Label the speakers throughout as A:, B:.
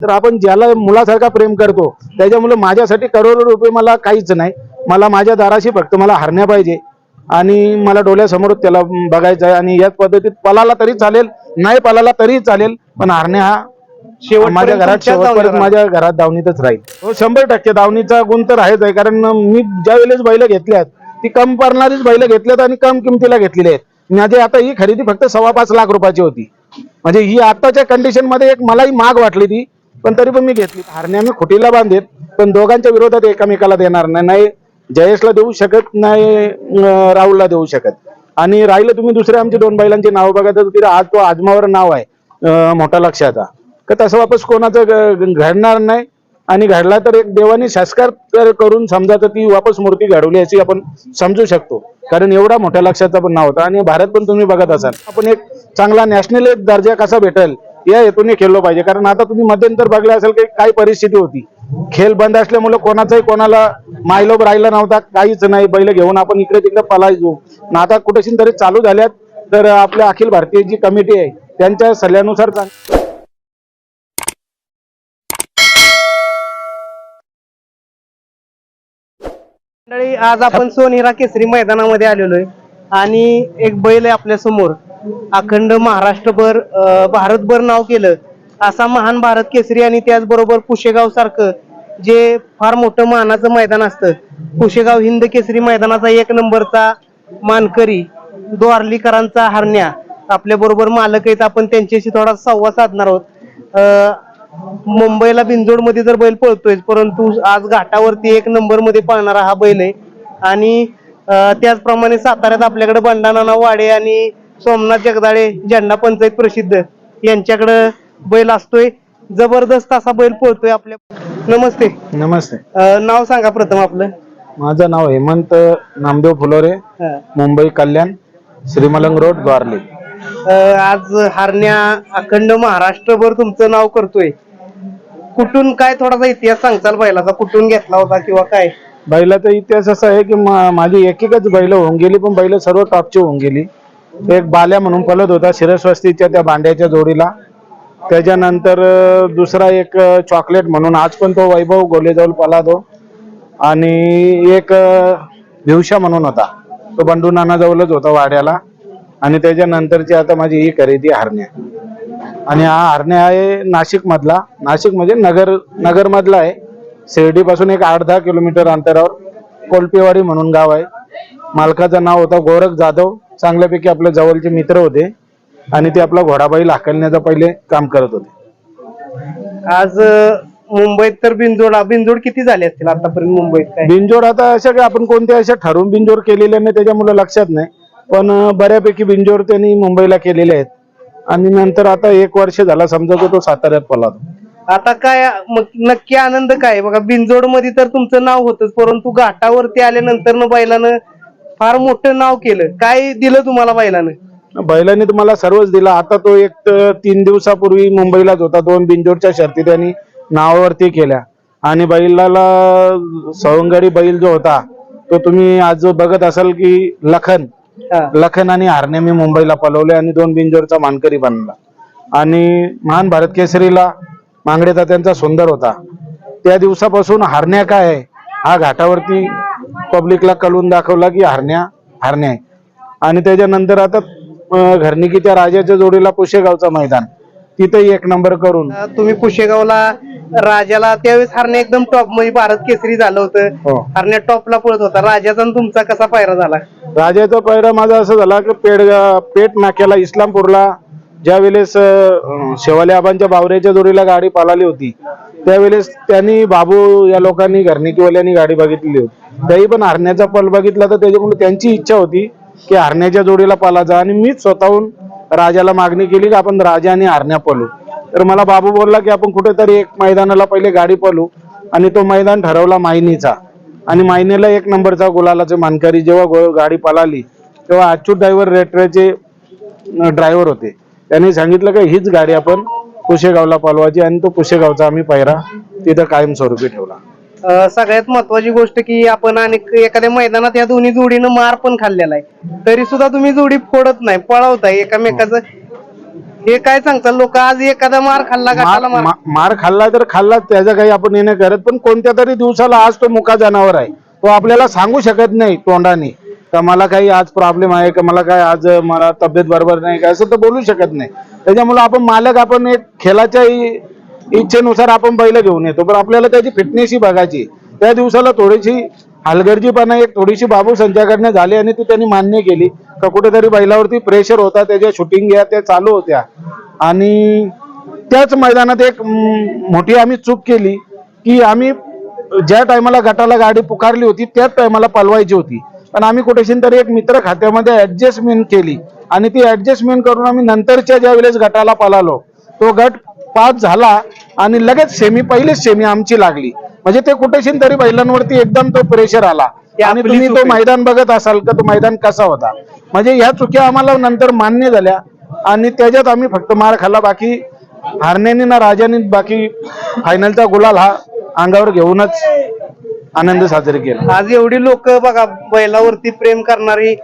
A: तर आपण ज्याला मुलासारखा प्रेम करतो त्याच्यामुळे माझ्यासाठी करोडो रुपये मला काहीच नाही. मला माझ्या दाराशी फक्त मला हरण्या पाहिजे. आणि मला डोळ्यासमोर त्याला बघायचं आहे. आणि याच पद्धतीत पलाला तरी चालेल नाही पलाला तरी चालेल पण हरण्या हा
B: शेवटपर्यंत
A: माझ्या घरात शेवटपर्यंत
B: दावणीवर
A: माझ्या घरात दावणीतच राहील. हो शंभर टक्के दावणीचा गुण तर आहेच आहे. कारण मी ज्या वेळेस बैल घेतल्यात ती कम पडणारीच बैल घेतल्यात आणि कम किमतीला घेतलेली आहेत. माझी आता ही खरेदी फक्त सव्वा पाच लाख रुपयाची होती. म्हणजे ही आताच्या कंडिशनमध्ये एक मलाही महाग वाटली ती. पण तरी पण मी घेतली. हरण्या मी खुटीला बांधेत पण दोघांच्या विरोधात एकामेकाला देणार नाही. नाही जयेशला देऊ शकत नाही राहुलला देऊ शकत. आणि राहिलं तुम्ही दुसऱ्या आमचे दोन बैलांची नाव बघा तर तिथे आज तो आजमावर नाव आहे मोठा लक्षाचा. का तसं वापस कोणाचं घडणार नाही. आणि घडला तर एक देवाने संस्कार करून समजा तर ती वापस मूर्ती घडवली अशी आपण समजू शकतो. कारण एवढा मोठ्या लक्षाचा पण नाव होता. आणि भारत पण तुम्ही बघत असाल. आपण एक चांगला नॅशनल एक दर्जा कसा भेटेल? या हेतूने खेळलो पाहिजे. कारण आता तुम्ही मध्यंतर बघले असेल की काय परिस्थिती होती. खेळ बंद असल्यामुळे कोणाचाही कोणाला मायलोब राहिला नव्हता काहीच नाही. बैल घेऊन आपण इकडे तिकडे पलायचो. आणि आता कुठेशी तरी चालू झाल्यात तर आपल्या अखिल भारतीय जी कमिटी आहे त्यांच्या सल्ल्यानुसार
B: मंडळी आज आपण सोनेरा केसरी मैदानामध्ये आलेलो आहे. आणि एक बैल आहे आपल्यासमोर. अखंड महाराष्ट्रभर भारतभर नाव केलं. असा महान भारत केसरी आणि त्याचबरोबर पुशेगाव सारखं जे फार मोठं मानाचं मैदान असतं. पुशेगाव हिंद केसरी मैदानाचा एक नंबरचा मानकरी द्वारलीकरांचा हरण्या. आपल्या बरोबर मालक आहेत. आपण त्यांच्याशी थोडा संवाद साधणार आहोत. मुंबईला बिंजोडमध्ये तर बैल पळतोय परंतु आज घाटावरती एक नंबरमध्ये पळणारा हा बैल आहे. आणि त्याचप्रमाणे साताऱ्यात आपल्याकडे बंडानाना वाडे आणि सोमनाथ जगदाळे झेंडा पंचायत प्रसिद्ध. यांच्याकडे बैल असतोय. जबरदस्त असा बैल पळतोय आपल्या. नमस्ते.
A: नमस्ते.
B: अं, नाव सांगा प्रथम आपलं.
A: माझं नाव हेमंत नामदेव फुलोरे मुंबई कल्याण श्रीमलंग रोड द्वारली
B: अं, आज हारण्या अखंड महाराष्ट्रभर तुमचं नाव करतोय. कुठून काय थोडासा इतिहास सांगचाल बैलाचा? कुठून घेतला होता किंवा काय?
A: बैलाचा इतिहास असा आहे की माझी एक एकच बैल होऊन गेली पण बैल सर्व टॉपची होऊन गेली. एक बाल्या म्हणून पलत होता शिरस्वस्तीच्या त्या भांड्याच्या जोडीला. त्याच्यानंतर दुसरा एक चॉकलेट म्हणून आज पण तो वैभव गोलेजवळ पलातो आणि एक भिवशा म्हणून होता. तो बंडू नानाजवळच होता वाड्याला. आणि त्याच्यानंतरची आता माझी ही खरेदी हरण्या. आणि हा हरण्या आहे नाशिक मधला नाशिक म्हणजे नगर नगर मधला आहे. शिर्डी पासून एक आठ दहा किलोमीटर अंतरावर कोलपेवाडी म्हणून गाव आहे. मालकाचं नाव होतं गोरख जाधव. चांगल्यापैकी आपल्या जवळचे मित्र होते आणि ते आपला घोडाबाईल हाकलण्याचं पहिले काम करत होते.
B: आज मुंबईत तर बिनजोड बिनजोड किती झाले असतील आतापर्यंत मुंबईत
A: बिंजोड आता अशा काही आपण कोणत्या अशा ठरवून बिंजोड केलेल्या नाही त्याच्यामुळे लक्षात नाही. पण बऱ्यापैकी बिंजोड त्यांनी मुंबईला केलेले आहेत. आणि नंतर आता एक वर्ष झाला समजा की तो साताऱ्यात पळाला
B: आता काय मग नक्की आनंद काय? बघा बिनजोडमध्ये तर तुमचं नाव होतच परंतु घाटावरती आल्यानंतर न बैलानं फार मोठं नाव केलं. काय दिलं तुम्हाला बैलानं?
A: बैलांनी तुम्हाला सर्वच दिला. आता तो एक तीन दिवसापूर्वी मुंबईलाच होता. दोन बिंजोडच्या शर्ती त्यांनी नावावरती केल्या. आणि बैलाला सवंगडी बैल जो होता तो तुम्ही आज जो बघत असाल की लखन. लखन आणि हारणे मी मुंबईला पलवले आणि दोन बिंजोडचा मानकरी बनला. आणि महान भारत केसरीला मांगडेचा त्यांचा सुंदर होता. त्या दिवसापासून हारण्या काय आहे? हा घाटावरती पब्लिकला कळून दाखवला की हारण्या हारण्या आहे. आणि त्याच्यानंतर आता घरणिकीच्या राजाच्या जोडीला पुशेगावचा मैदान. तिथेही एक नंबर करून.
B: तुम्ही कुशेगावला राजाला त्यावेळेस हरण्या एकदम टॉप म्हणजे भारत केसरी झालं होतं.
A: हो.
B: हरण्या टॉपला पळत होता. राजाचा तुमचा कसा पायरा झाला?
A: राजाचा पहिरा माझा असं झाला की पेड पेट नाक्याला इस्लामपूरला ज्या वेळेस शेवाले आबांच्या बावऱ्याच्या जोडीला गाडी पालाली होती त्यावेळेस त्यांनी बाबू या लोकांनी घरनिकीवाल्यांनी गाडी बघितली होती. त्याही पण हरण्याचा पल बघितला तर त्याच्यामुळे त्यांची इच्छा होती की हरण्याच्या जोडीला पालायचा आणि मीच स्वतःहून राजाला मागणी केली की आपण राजा आणि हरण्या पलू तर मला बाबू बोलला की आपण कुठेतरी एक मैदानाला पहिले गाडी पलू आणि तो मैदान ठरवला मायनीचा. आणि मायनेला एक नंबरचा गुलालाचे मानकरी जेव्हा गो- गाडी पळाली तेव्हा अच्युत ड्रायव्हर रेटरेचे ड्रायव्हर होते. त्यांनी सांगितलं की हीच गाडी आपण पुशेगावला पळवायची आणि तो पुशेगावचा आम्ही पहिरा तिथं कायमस्वरूपी ठेवला.
B: अं, सगळ्यात महत्वाची गोष्ट की आपण अनेक एखाद्या मैदानात या दोन्ही जोडीनं मार पण खाल्लेला आहे. तरी सुद्धा तुम्ही जोडी फोडत नाही पळवताय एकामेकाचं. हे काय सांगतात लोक आज एखादा मार खाल्ला गटाला
A: मार
B: मार
A: मा- मार खाल्ला तर खाल्ला त्याचं काही आपण हे नाही करत. पण कोणत्या तरी दिवसाला आज तो मुका जनावर आहे. तो आपल्याला सांगू शकत नाही तोंडाने. का मला काही आज प्रॉब्लेम आहे का मला काय आज मला तब्येत बरोबर नाही का असं तर बोलू शकत नाही. त्याच्यामुळे आपण मालक आपण एक खेळाच्या इच्छेनुसार आपण बैल घेऊन येतो. पण आपल्याला त्याची फिटनेस ही बघायची. त्या दिवसाला थोडीशी हलगर्जीपणा एक थोडीशी बाबू संचाकडनं झाली आणि ती त्यांनी मान्य केली. का कुठेतरी बैलावरती प्रेशर होता त्याच्या शूटिंग या त्या चालू होत्या. आणि त्याच मैदानात एक मोठी आम्ही चूक केली की आम्ही ज्या टायमाला गटाला गाडी पुकारली होती त्याच टायमाला पलवायची होती. पण आम्ही कुठेशी तरी एक मित्र खात्यामध्ये ऍडजस्टमेंट केली. आणि ती ऍडजस्टमेंट करून आम्ही नंतरच्या ज्या वेळेस गटाला पळालो तो गट पास झाला आणि लगेच सेमी पहिलीच सेमी आमची लागली. म्हणजे ते कुठेशी तरी बैलांवरती एकदम तो प्रेशर आला. आणि तुम्ही तो. मैदान बघत असाल का तो मैदान कसा होता? म्हणजे ह्या चुक्या आम्हाला नंतर मान्य झाल्या. आणि त्याच्यात आम्ही फक्त मार खाल्ला. बाकी हारण्यानी ना राजाने बाकी फायनलचा गुलाल हा अंगावर घेऊनच आनंद साजरे केला.
B: आज एवढी लोक बघा बैलावरती प्रेम करणारी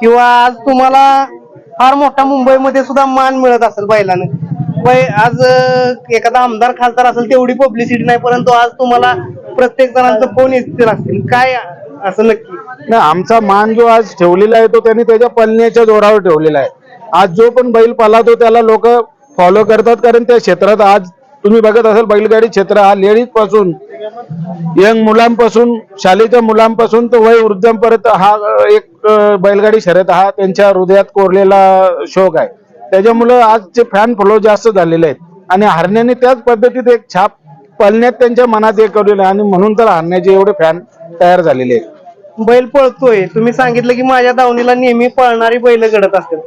B: किंवा आज तुम्हाला फार मोठा मुंबईमध्ये सुद्धा मान मिळत असेल बैलानं. आज एखादा आमदार खासदार असेल तेवढी पब्लिसिटी नाही परंतु आज तुम्हाला प्रत्येक जणांचा फोन येतील असतील? काय असं नक्की?
A: नाही आमचा मान जो आज ठेवलेला आहे तो त्यांनी त्याच्या पलण्याच्या जोरावर ठेवलेला आहे. आज जो पण बैल पालातो त्याला लोक फॉलो करतात कारण त्या क्षेत्रात आज तुम्ही बघत असाल बैलगाडी क्षेत्र हा लेडीजपासून यंग मुलांपासून शालेच्या मुलांपासून तर वय वृद्धांपर्यंत हा एक बैलगाडी शर्यत हा त्यांच्या हृदयात कोरलेला शौक आहे. त्याच्यामुळं आजचे फॅन फॉलो जास्त झालेले आहेत आणि हरण्याने त्याच पद्धतीत एक छाप पळण्यात त्यांच्या मनात हे करेल आणि म्हणून तर हरण्याचे एवढे फॅन तयार झालेले आहेत.
B: बैल पळतोय. तुम्ही सांगितलं की माझ्या दावणीला नेहमी पळणारी बैल घडत असतात.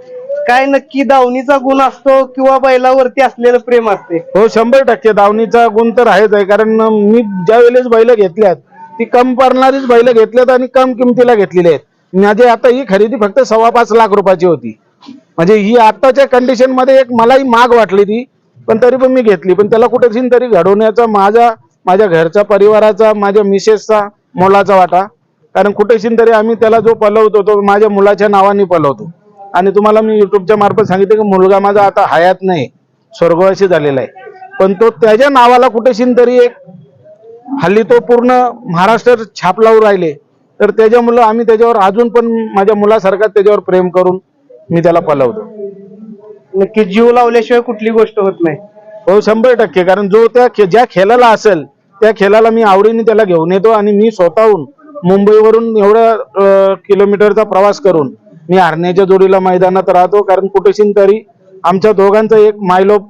B: काय नक्की दावणीचा गुण असतो किंवा बैलावरती असलेलं प्रेम असते?
A: हो शंभर टक्के. दावणीचा गुण तर आहेच आहे. कारण मी ज्या वेळेस बैल घेतल्यात ती कम पडणारीच बैल घेतल्यात आणि कम किमतीला घेतलेली आहेत. माझी आता ही खरेदी फक्त सव्वा पाच लाख रुपयाची होती. म्हणजे ही आताच्या कंडिशनमध्ये एक मलाही माग वाटली ती पण तरी पण मी घेतली. पण त्याला कुठेतरी तरी घडवण्याचा माझा माझ्या घरचा परिवाराचा माझ्या मिसेसचा मोलाचा वाटा. कारण कुठेशी तरी आम्ही त्याला जो पलवतो तो माझ्या मुलाच्या नावाने पलवतो. आणि तुम्हाला मी युट्यूबच्या मार्फत सांगितलं की मुलगा माझा आता हयात नाही स्वर्गवासी झालेला आहे. पण तो त्याच्या नावाला कुठेशी तरी एक हल्ली तो पूर्ण महाराष्ट्र छाप लावून राहिले. तर त्याच्यामुळं आम्ही त्याच्यावर अजून पण माझ्या मुलासारखा त्याच्यावर प्रेम करून मी त्याला पलवतो.
B: नक्की जीव लावल्याशिवाय कुठली गोष्ट होत नाही.
A: हो शंभर टक्के. कारण जो त्या ज्या खेळाला असेल त्या खेळाला मी आवडीने त्याला घेऊन येतो आणि मी स्वतःहून मुंबईवरून एवढ्या किलोमीटरचा प्रवास करून मी हरण्याच्या जोडीला मैदानात राहतो कारण कुठेशी तरी आमच्या दोघांचा एक मायलोप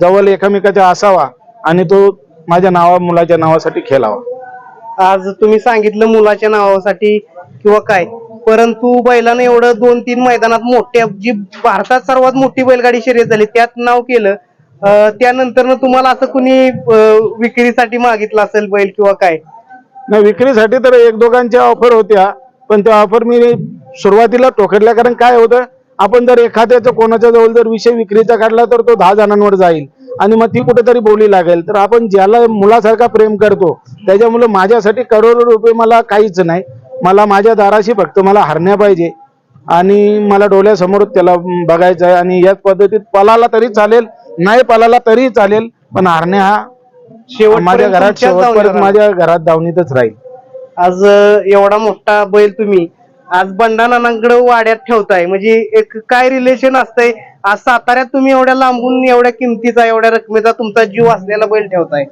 A: जवळ एकमेकाचा असावा आणि तो माझ्या नावा मुलाच्या नावासाठी खेळावा.
B: आज तुम्ही सांगितलं मुलाच्या नावासाठी किंवा काय परंतु बैलानं एवढं दोन तीन मैदानात मोठ्या जी भारतात सर्वात मोठी बैलगाडी शर्यत झाली त्यात नाव केलं. त्यानंतर तुम्हाला असं कुणी विक्रीसाठी मागितलं असेल बैल किंवा काय?
A: नाही विक्रीसाठी तर एक दोघांच्या ऑफर होत्या पण त्या ऑफर मी सुरुवातीला टोकरल्या कारण काय होतं? आपण जर एखाद्याच्या कोणाच्या जवळ जर विषय विक्रीचा काढला तर तो दहा जणांवर जाईल. आणि मग ती कुठेतरी बोली लागेल. तर आपण ज्याला मुलासारखा प्रेम करतो त्याच्यामुळे माझ्यासाठी करोडो रुपये मला काहीच नाही. मला माझ्या दाराशी फक्त मला हरण्या पाहिजे. आणि मला डोळ्यासमोर त्याला बघायचं आहे. आणि याच पद्धतीत पलाला तरी चालेल नाही पलाला तरी चालेल. पण हरण्या हा
B: शेवटपर्यंत
A: माझ्या घरात शेवटपर्यंत माझ्या घरात दावणीतच राहील.
B: आज एवढा मोठा बैल तुम्ही आज बंडानानांकडे वाड्यात ठेवताय. म्हणजे एक काय रिलेशन असतंय? आज साताऱ्यात तुम्ही एवढ्या लांबून एवढ्या किमतीचा एवढ्या रकमेचा तुमचा जीव असलेला बैल ठेवताय.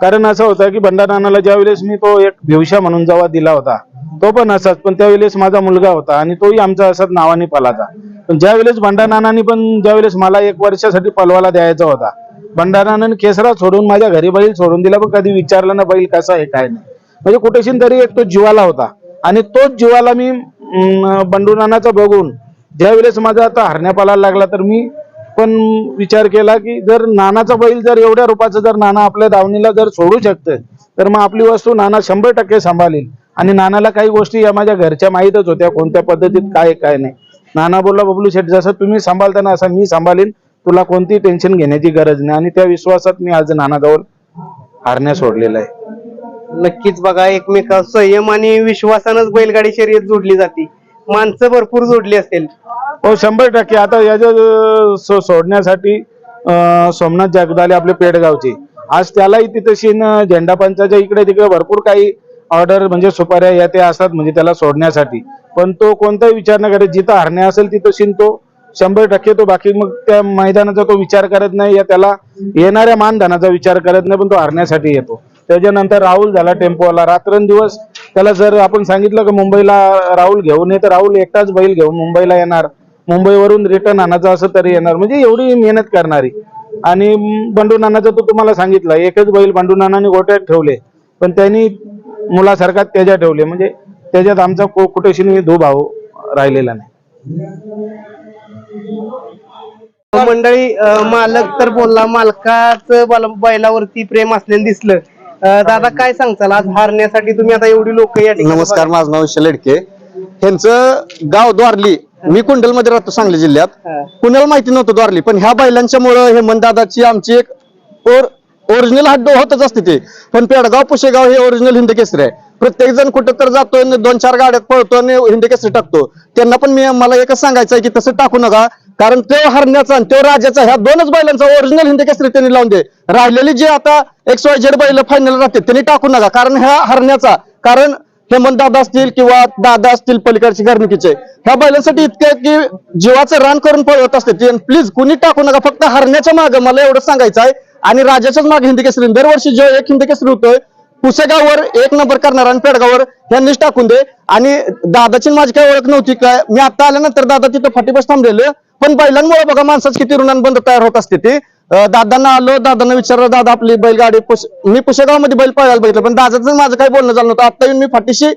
A: कारण असं होतं की भंडारनानाला ज्या वेळेस मी तो एक भिवशा म्हणून जेव्हा दिला होता तो पण असाच. पण त्यावेळेस माझा मुलगा होता आणि तोही आमचा असाच नावाने पलाचा पण ज्या वेळेस भंडारनानानी पण ज्या वेळेस मला एक वर्षासाठी पलवाला द्यायचा होता भंडारनानं केसरा सोडून माझ्या घरी बैल सोडून दिला पण कधी विचारलं ना बैल कसा आहे काय नाही. म्हणजे कुठेशी तरी एक तो जीवाला होता. आणि तोच जीवाला मी बंडूनानाचा बंडू नानाचा बघून ज्या वेळेस माझा आता हरण्या पालायला लागला तर मी पण विचार केला की जर नानाचा बैल जर एवढ्या रूपाचं जर नाना आपल्या दावणीला जर सोडू शकतं तर मग आपली वस्तू नाना शंभर टक्के सांभाळेल. आणि नानाला काही गोष्टी या माझ्या घरच्या माहीतच होत्या कोणत्या पद्धतीत काय काय नाही. नाना बोलला बबलू शेठ जसं तुम्ही सांभाळताना असं मी सांभाळीन. तुला कोणती टेन्शन घेण्याची गरज नाही. आणि त्या विश्वासात मी आज नानाजवळ हारण्या सोडलेला आहे.
B: नक्कीच बघा एकमेका संयम आणि विश्वासानंच बैलगाडी शर्यत जोडली जाते. माणसं भरपूर जोडली असतील.
A: हो शंभर टक्के. आता याच्या सो- सोडण्यासाठी अं, सोमनाथ जगदाले आपले पेडगावचे. आज त्यालाही तिथं न झेंडा पंचाच्या इकडे तिकडे भरपूर काही ऑर्डर म्हणजे सुपाऱ्या या ते असतात म्हणजे त्याला सोडण्यासाठी. पण तो कोणताही विचार न करत जिथं हरणे असेल तिथं शिन तो शंभर टक्के तो. बाकी मग त्या मैदानाचा तो विचार करत नाही या त्याला येणाऱ्या मानधनाचा विचार करत नाही पण तो हरण्यासाठी येतो. त्याच्यानंतर राहुल झाला टेम्पोवाला. रात्रंदिवस त्याला जर आपण सांगितलं की मुंबईला राहुल घेऊन ये तर राहुल एकटाच बैल घेऊन मुंबईला येणार. मुंबईवरून रिटर्न आणायचं असं तरी येणार. म्हणजे एवढी मेहनत करणारी. आणि बंडू नानाचं तू तुम्हाला सांगितलं एकच बैल बंडू नानाने गोट्यात ठेवले. पण त्यांनी मुलासारखा त्याच्या ठेवले. म्हणजे त्याच्यात आमचा को- कुठेशी भाव राहिलेला नाही.
B: मंडळी मालक तर बोलला मालकाचं बैलावरती प्रेम असलेलं दिसलं. दादा काय सांगचाल आज हारण्यासाठी तुम्ही आता एवढी लोक या ठिकाणी
C: नमस्कार माझं नाव विशाल लेडके ह्यांचं गाव द्वारली. मी कुंडलमध्ये राहतो सांगली जिल्ह्यात. कुणाला माहिती नव्हतं द्वारली पण ह्या बैलांच्यामुळं हेमंत दादाची आमची एक ओर ओरिजिनल हड्ड होतच असते ते. पण पेडगाव पुशेगाव हे ओरिजिनल हिंद केसरी आहे. प्रत्येक जण कुठं तर जातो आणि दोन चार गाड्यात पळतो आणि हिंद केसरी टाकतो. त्यांना पण मी मला एकच सांगायचं आहे की तसं टाकू नका. कारण तो हरण्याचा आणि तो राजाचा ह्या दोनच बैलांचा ओरिजिनल हिंदी केसरी त्यांनी लावून दे. राहिलेली जे आता एक्स वाय झेड बैल फायनल राहते त्यांनी टाकू नका. कारण ह्या हरण्याचा कारण हेमंत दादा असतील किंवा दादा असतील पलीकडचे घरनिकीचे ह्या बैलांसाठी इतकं की जीवाचं रान करून पळवत असते. प्लीज कुणी टाकू नका. फक्त हरण्याच्या मागे मला एवढं सांगायचं आहे. आणि राजाच्याच मागे हिंदी केसरी. दरवर्षी जो एक हिंदी केसरी होतोय पुसेगावर एक नंबर करणार आणि पेडगाववर यांनीच टाकून दे. आणि दादाची माझी काय ओळख नव्हती काय? मी आता आल्यानंतर दादा तिथं फाटीपास थांबलेलं. पण बैलांमुळे बघा माणसाची किती ऋणांबंद तयार होत असते ती. दादांना आलो दादांना विचारलं दादा आपली बैलगाडी मी पुसेगावमध्ये बैल पळायला बघितलं पण दादाचं माझं काही बोलणं झालं नव्हतं. आता येऊन मी फाटीशी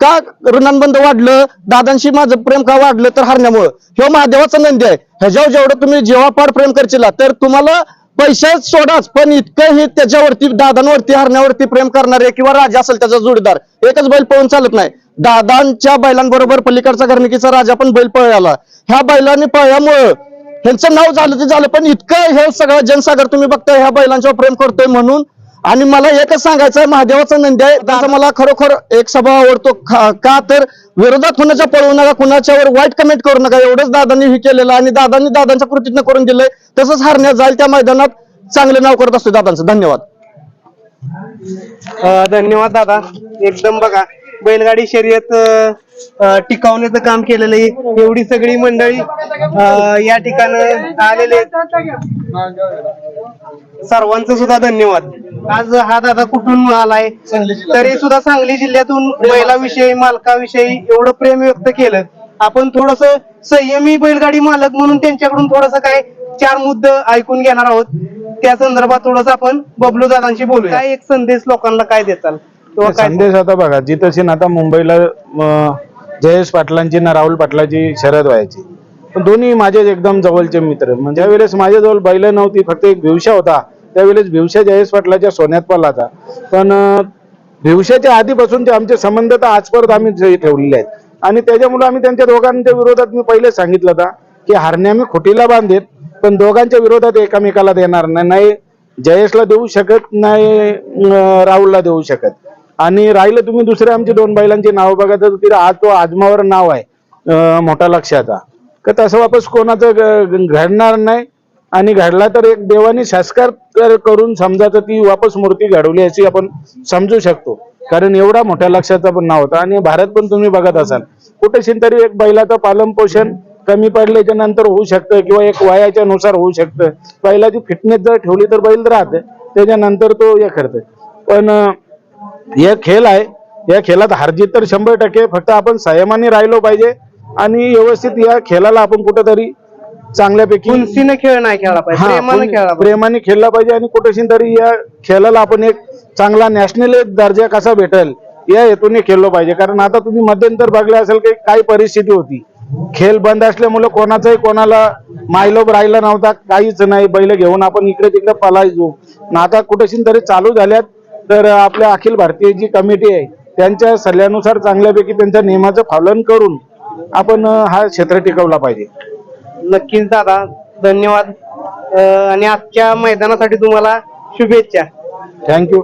C: का ऋणांबंद वाढलं? दादांशी माझं प्रेम का वाढलं? तर हरण्यामुळं. हे महादेवाचा नंदी आहे. ह्याच्यावर जेवढं तुम्ही जेव्हा जेव्हापाड प्रेम करशील तर तुम्हाला पैशाच सोडाच पण इतकं हे त्याच्यावरती दादांवरती हरण्यावरती प्रेम करणारे किंवा राजा असेल त्याचा जोडीदार एकच बैल पळून चालत नाही. दादांच्या बैलांबरोबर पलीकडचा घरणिकीचा राजा पण बैल पळाला. ह्या बैलांनी पळल्यामुळं ह्यांचं नाव झालं ते झालं पण इतकं हे सगळं जनसागर तुम्ही बघताय ह्या बैलांच्यावर प्रेम करतोय म्हणून आणि मला एकच सांगायचं आहे महादेवाचा नंदी आहे त्याचा मला खरोखर एक सभा आवडतो. का तर विरोधात कुणाच्या पळवू नका कुणाच्यावर वाईट कमेंट करू नका. एवढंच दादांनी हे केलेलं आणि दादांनी दादांच्या कृतीतनं करून दिलंय. तसंच हारण्यात जाईल त्या मैदानात चांगलं नाव करत असतो दादांचं. धन्यवाद.
B: धन्यवाद दादा. एकदम बघा. बैलगाडी शर्यत टिकवण्याचं काम केलेलं आहे. एवढी सगळी मंडळी या ठिकाणी आलेले आहेत. सर्वांचं सुद्धा धन्यवाद. आज हा दादा कुठून आलाय? तरी सुद्धा सांगली जिल्ह्यातून बैलाविषयी मालकाविषयी एवढं प्रेम व्यक्त केलं. आपण थोडस संयमी बैलगाडी मालक म्हणून त्यांच्याकडून थोडस काय चार मुद्दे ऐकून घेणार आहोत. त्या संदर्भात थोडस आपण बबलू दादांशी बोलूया. एक संदेश लोकांना काय देताल? किंवा
A: संदेश आता बघा जिथं शिन आता मुंबईला जयेश पाटलांची ना राहुल पाटलाची शरद व्हायची. पण दोन्ही माझे एकदम जवळचे मित्र. म्हणजे ज्यावेळेस माझ्याजवळ बैल नव्हती फक्त एक भिवशा होता त्यावेळेस भिवशा जयेश पाटलाच्या सोन्यात पडला पण अं, भिवशाच्या आधीपासून ते आमचे संबंध तर आजपर्यंत आम्ही जे ठेवलेले आहेत. आणि त्याच्यामुळे आम्ही त्यांच्या दोघांच्या विरोधात मी पहिले सांगितलं होता की हरणे आम्ही खोटीला बांधेत पण दोघांच्या विरोधात एकामेकाला देणार नाही. नाही जयेशला देऊ शकत नाही राहुलला देऊ शकत. आणि राहिलं तुम्ही दुसऱ्या आमचे दोन बैलांची नाव बघा तर तिला आज तो आजमावर नाव आहे मोठा लक्षाचा. का तसं वापस कोणाचं घडणार नाही. आणि घडला तर एक देवाने संस्कार करून समजा तर ती वापस मूर्ती घडवली अशी आपण समजू शकतो. कारण एवढा मोठ्या लक्षाचा पण नाव होता. आणि भारत पण तुम्ही बघत असाल कुठेशी तरी एक बैलाचं पालन पोषण कमी पडल्याच्या नंतर होऊ शकतं किंवा एक वयाच्या नुसार होऊ शकतं. बैलाची फिटनेस जर ठेवली तर बैल राहते त्याच्यानंतर तो हे करतं पण हे खेळ आहे. या खेळात हारजीत तर शंभर टक्के. फक्त आपण संयमाने राहिलो पाहिजे आणि व्यवस्थित या खेळाला आपण कुठेतरी चांगल्यापैकी
B: उंचीनं खेळ नाही खेळला पाहिजे. प्रेमानं खेळला पाहिजे.
A: आणि कुठेशी तरी या खेळाला आपण एक चांगला नॅशनल दर्जा कसा भेटेल या हेतूने खेळलो पाहिजे. कारण आता तुम्ही मध्यंतर बघले असेल की काय परिस्थिती होती. खेळ बंद असल्यामुळे कोणाचाही कोणाला मायलोब राहिला नव्हता. काहीच नाही. बैल घेऊन आपण इकडे तिकडे पलायचो. आता कुठेशी तरी चालू झाल्यात. तर आपल्या अखिल भारतीय जी कमिटी आहे त्यांच्या सल्ल्यानुसार चांगल्यापैकी त्यांच्या नियमाचं पालन करून आपण हा क्षेत्र टिकवला पाहिजे.
B: नक्कीच दादा धन्यवाद. अं, आणि आजच्या मैदानासाठी तुम्हाला शुभेच्छा.
A: थँक्यू